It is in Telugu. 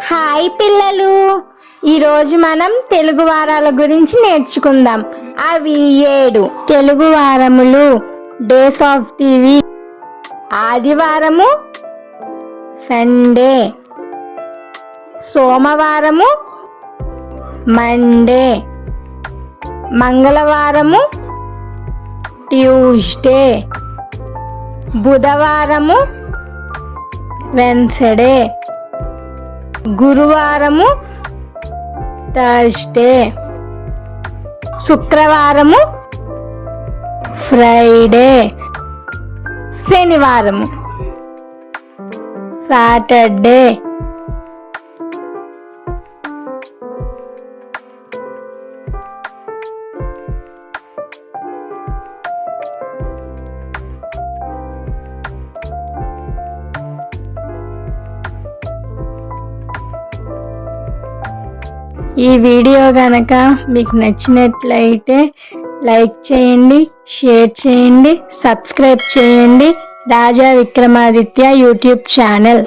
హాయ్ పిల్లలు. ఈరోజు మనం తెలుగు వారాల గురించి నేర్చుకుందాం. అవి ఏడు తెలుగు వారములు. డేస్ ఆఫ్ టీవీ ఆదివారము. సండే సోమవారము. మండే మంగళవారము. ట్యూస్డే బుధవారము. వెన్సడే గురువారము థర్స్డే శుక్రవారము ఫ్రైడే శనివారము సాటర్డే ఈ వీడియో కనుక మీకు నచ్చినట్లయితే లైక్ చేయండి షేర్ చేయండి సబ్స్క్రైబ్ చేయండి. Raja Vikramaditya YouTube channel.